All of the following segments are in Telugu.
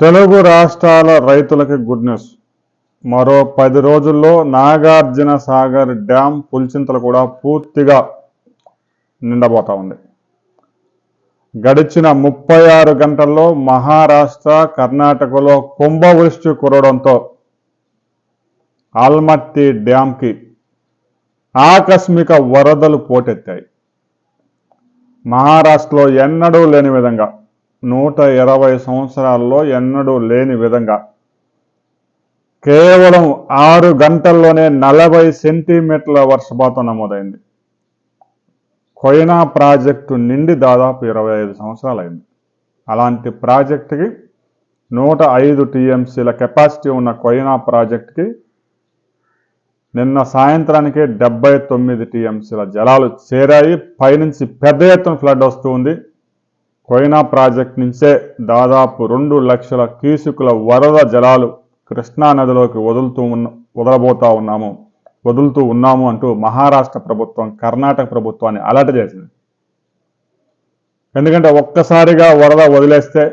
తెలుగు రాష్ట్రాల రైతులకి గుడ్ న్యూస్. మరో పది రోజుల్లో నాగార్జున సాగర్ డ్యామ్ పులిచింతలు కూడా పూర్తిగా నిండబోతా ఉంది. గడిచిన ముప్పై ఆరు గంటల్లో మహారాష్ట్ర కర్ణాటకలో కుంభవృష్టి కురవడంతో ఆల్మట్టి డ్యాంకి ఆకస్మిక వరదలు పోటెత్తాయి. మహారాష్ట్రలో ఎన్నడూ లేని విధంగా నూట ఇరవై సంవత్సరాల్లో ఎన్నడూ లేని విధంగా. కేవలం ఆరు గంటల్లోనే నలభై సెంటీమీటర్ల వర్షపాతం నమోదైంది. కొయినా ప్రాజెక్టు నిండి దాదాపు ఇరవై ఐదు సంవత్సరాలైంది. అలాంటి ప్రాజెక్టుకి నూట ఐదు టీఎంసీల కెపాసిటీ ఉన్న కొయినా ప్రాజెక్టుకి నిన్న సాయంత్రానికి డెబ్బై తొమ్మిది టీఎంసీల జలాలు చేరాయి. పైనుంచి పెద్ద ఎత్తున ఫ్లడ్ వస్తూ ఉంది. కొయినా ప్రాజెక్ట్ నుంచే దాదాపు రెండు లక్షల కీసుకుల వరద జలాలు కృష్ణా నదిలోకి వదులుతూ ఉన్న వదలబోతా ఉన్నాము. వదులుతూ ఉన్నాము అంటూ మహారాష్ట్ర ప్రభుత్వం కర్ణాటక ప్రభుత్వాన్ని అలర్ట్ చేసింది. ఎందుకంటే ఒక్కసారిగా వరద వదిలేస్తే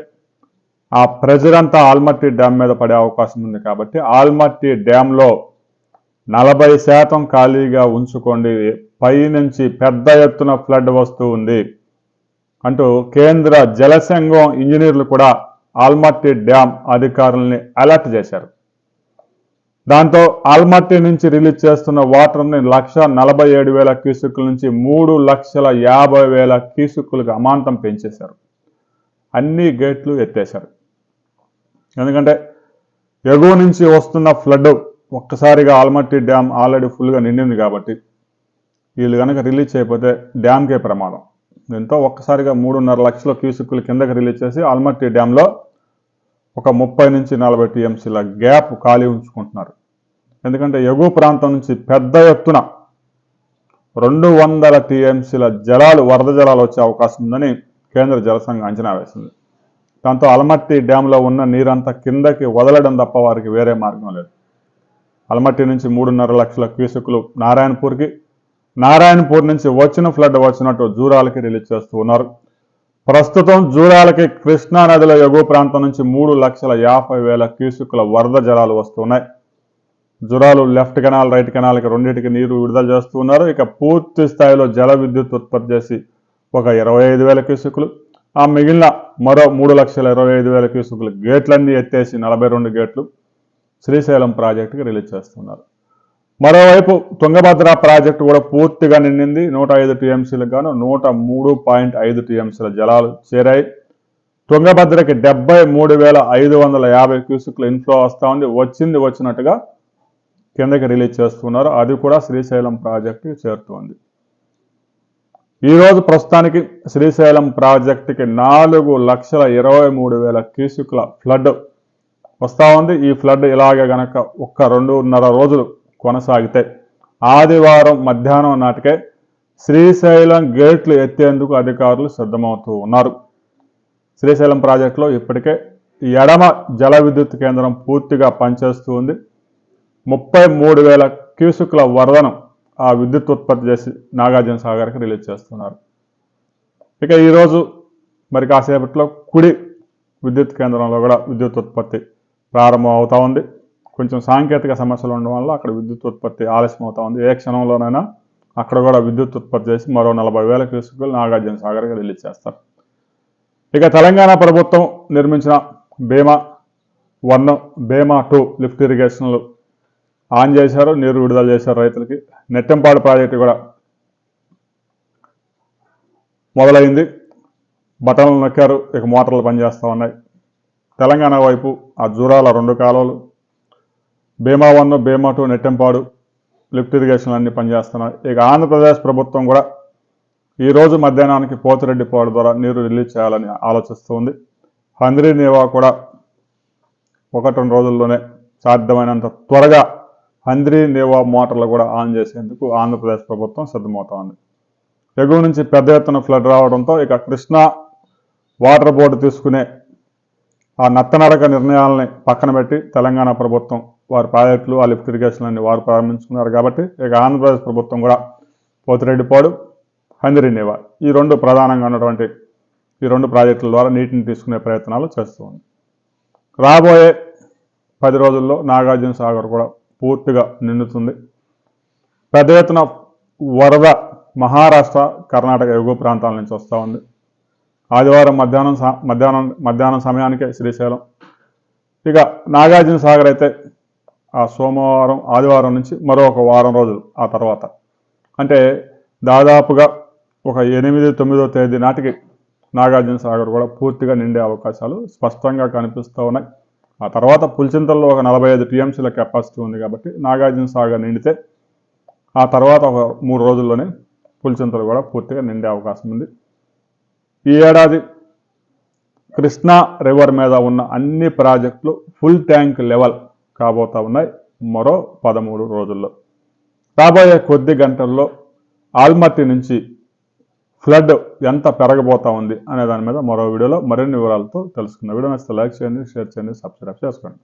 ఆ ప్రెజర్ అంతా ఆల్మట్టి డ్యామ్ మీద పడే అవకాశం ఉంది కాబట్టి ఆల్మట్టి డ్యాంలో నలభై శాతం ఖాళీగా ఉంచుకోండి. పైనుంచి పెద్ద ఎత్తున ఫ్లడ్ వస్తూ ఉంది. అంటూ కేంద్ర జలసంఘం ఇంజనీర్లు కూడా ఆల్మట్టి డ్యామ్ అధికారుల్ని అలర్ట్ చేశారు. దాంతో ఆల్మట్టి నుంచి రిలీజ్ చేస్తున్న వాటర్ని లక్ష నలభై ఏడు వేల క్యూసెక్కుల నుంచి మూడు లక్షల యాభై వేల క్యూసెక్కులకు అమాంతం పెంచేశారు. అన్ని గేట్లు ఎత్తేశారు. ఎందుకంటే ఎగువ నుంచి వస్తున్న ఫ్లడ్ ఒక్కసారిగా ఆల్మట్టి డ్యామ్ ఆల్రెడీ ఫుల్గా నిండింది కాబట్టి వీళ్ళు కనుక రిలీజ్ చేయకపోతే డ్యామ్కే ప్రమాదం. దీంతో ఒక్కసారిగా మూడున్నర లక్షల క్యూసెక్కుల కిందకి రిలీజ్ చేసి ఆల్మట్టి డ్యాంలో ఒక ముప్పై నుంచి నలభై టీఎంసీల గ్యాప్ ఖాళీ ఉంచుకుంటున్నారు. ఎందుకంటే ఎగువ ప్రాంతం నుంచి పెద్ద ఎత్తున రెండు వందల టీఎంసీల జలాలు వరద జలాలు వచ్చే అవకాశం ఉందని కేంద్ర జలసంఘం అంచనా వేసింది. దాంతో అలమట్టి డ్యాంలో ఉన్న నీరంతా కిందకి వదలడం తప్ప వారికి వేరే మార్గం లేదు. అలమట్టి నుంచి మూడున్నర లక్షల క్యూసెక్కులు నారాయణపూర్కి నారాయణపూర్ నుంచి వచ్చిన ఫ్లడ్ వచ్చినట్టు జూరాలకి రిలీజ్ చేస్తూ ఉన్నారు. ప్రస్తుతం జూరాలకి కృష్ణా నదిలో ఎగువ ప్రాంతం నుంచి మూడు లక్షల యాభై వేల క్యూసెక్కుల వరద జలాలు వస్తున్నాయి. జురాలు లెఫ్ట్ కెనాల్ రైట్ కెనాల్కి రెండింటికి నీరు విడుదల చేస్తూ ఉన్నారు. ఇక పూర్తి స్థాయిలో జల విద్యుత్ ఉత్పత్తి చేసి ఒక ఇరవై ఐదు వేల క్యూసెక్కులు ఆ మిగిలిన మరో మూడు లక్షల ఇరవై ఐదు వేల క్యూసెక్కులు గేట్లన్నీ ఎత్తేసి నలభై రెండు గేట్లు శ్రీశైలం ప్రాజెక్టుకి రిలీజ్ చేస్తున్నారు. మరోవైపు తుంగభద్ర ప్రాజెక్టు కూడా పూర్తిగా నిండింది. నూట ఐదు టీఎంసీలకు గాను నూట మూడు పాయింట్ ఐదు టీఎంసీల జలాలు చేరాయి. తుంగభద్రకి డెబ్బై మూడు వేల ఐదు వందల యాభై క్యూసెక్ల ఇన్ఫ్లో వస్తూ ఉంది. వచ్చింది వచ్చినట్టుగా కిందకి రిలీజ్ చేస్తున్నారు. అది కూడా శ్రీశైలం ప్రాజెక్టుకి చేరుతోంది. ఈరోజు ప్రస్తుతానికి శ్రీశైలం ప్రాజెక్టుకి నాలుగు లక్షల ఇరవై మూడు వేల క్యూసెక్ల ఫ్లడ్ వస్తూ ఉంది. ఈ ఫ్లడ్ ఇలాగే గనక ఒక్క రెండున్నర రోజులు కొనసాగితే. ఆదివారం మధ్యాహ్నం నాటికే శ్రీశైలం గేట్లు ఎత్తేందుకు అధికారులు సిద్ధమవుతూ ఉన్నారు. శ్రీశైలం ప్రాజెక్టులో ఇప్పటికే ఎడమ జల విద్యుత్ కేంద్రం పూర్తిగా పనిచేస్తూ ఉంది. ముప్పై మూడు వేల క్యూసుకుల వరదను ఆ విద్యుత్ ఉత్పత్తి చేసి నాగార్జున సాగర్కి రిలీజ్ చేస్తున్నారు. ఇక ఈరోజు మరి కాసేపట్లో కుడి విద్యుత్ కేంద్రంలో కూడా విద్యుత్ ఉత్పత్తి ప్రారంభం అవుతూ ఉంది. కొంచెం సాంకేతిక సమస్యలు ఉండడం వల్ల అక్కడ విద్యుత్ ఉత్పత్తి ఆలస్యం అవుతా ఉంది. ఏ క్షణంలోనైనా అక్కడ కూడా విద్యుత్ ఉత్పత్తి చేసి మరో నలభై వేల క్యూసుకులు నాగార్జున సాగర్కి రిలీజ్ చేస్తారు. ఇక తెలంగాణ ప్రభుత్వం నిర్మించిన బీమా వన్ బీమా టూ లిఫ్ట్ ఇరిగేషన్లు ఆన్ చేశారు నీరు విడుదల చేశారు రైతులకి. నెట్టెంపాడు ప్రాజెక్టు కూడా మొదలైంది. బటన్లు నొక్కారు ఇక మోటార్లు పనిచేస్తూ ఉన్నాయి. తెలంగాణ వైపు ఆ జూరాల రెండు కాలువలు బీమా వన్ బీమా టూ నెట్టెంపాడు లిఫ్ట్ ఇరిగేషన్లు అన్నీ పనిచేస్తున్నాయి. ఇక ఆంధ్రప్రదేశ్ ప్రభుత్వం కూడా ఈరోజు మధ్యాహ్నానికి పోతిరెడ్డి పోడు ద్వారా నీరు రిలీజ్ చేయాలని ఆలోచిస్తుంది. హంద్రీ నీవా కూడా ఒకటి రెండు రోజుల్లోనే సాధ్యమైనంత త్వరగా హంద్రీ నీవా మోటార్లు కూడా ఆన్ చేసేందుకు ఆంధ్రప్రదేశ్ ప్రభుత్వం సిద్ధమవుతోంది. ఎగువ నుంచి పెద్ద ఎత్తున ఫ్లడ్ రావడంతో ఇక కృష్ణా వాటర్ బోర్డు తీసుకునే ఆ నత్తనరక నిర్ణయాలని పక్కన పెట్టి తెలంగాణ ప్రభుత్వం వారి ప్రాజెక్టులు ఆ లిఫ్ట్ ఇరిగేషన్ అన్ని వారు ప్రారంభించుకున్నారు కాబట్టి ఇక ఆంధ్రప్రదేశ్ ప్రభుత్వం కూడా పోతిరెడ్డిపాడు హందిరినేవా ఈ రెండు ప్రధానంగా ఉన్నటువంటి ఈ రెండు ప్రాజెక్టుల ద్వారా నీటిని తీసుకునే ప్రయత్నాలు చేస్తూ ఉంది. రాబోయే పది రోజుల్లో నాగార్జున సాగర్ కూడా పూర్తిగా నిండుతుంది. పెద్ద ఎత్తున వరద మహారాష్ట్ర కర్ణాటక ఎగువ ప్రాంతాల నుంచి వస్తూ ఉంది. ఆదివారం మధ్యాహ్నం సా- మధ్యాహ్నం మధ్యాహ్నం సమయానికే శ్రీశైలం. ఇక నాగార్జున సాగర్ అయితే ఆ సోమవారం ఆదివారం నుంచి మరో ఒక వారం రోజులు ఆ తర్వాత. అంటే దాదాపుగా ఒక ఎనిమిది తొమ్మిదో తేదీ నాటికి నాగార్జున సాగర్ కూడా పూర్తిగా నిండే అవకాశాలు స్పష్టంగా కనిపిస్తూ ఉన్నాయి. ఆ తర్వాత పులిచింతల్లో ఒక నలభై ఐదు టీఎంసీల కెపాసిటీ ఉంది కాబట్టి నాగార్జున సాగర్ నిండితే ఆ తర్వాత ఒక మూడు రోజుల్లోనే పులిచింతలు కూడా పూర్తిగా నిండే అవకాశం ఉంది. ఈ ఏడాది కృష్ణా రివర్ మీద ఉన్న అన్ని ప్రాజెక్టులు ఫుల్ ట్యాంక్ లెవెల్ కాబోతా ఉన్నాయి మరో పదమూడు రోజుల్లో. రాబోయే కొద్ది గంటల్లో ఆల్మట్టి నుంచి ఫ్లడ్ ఎంత పెరగబోతా ఉంది అనే దాని మీద మరో వీడియోలో మరిన్ని వివరాలతో తెలుసుకున్న వీడియో నచ్చితే లైక్ చేయండి షేర్ చేయండి సబ్స్క్రైబ్ చేసుకోండి.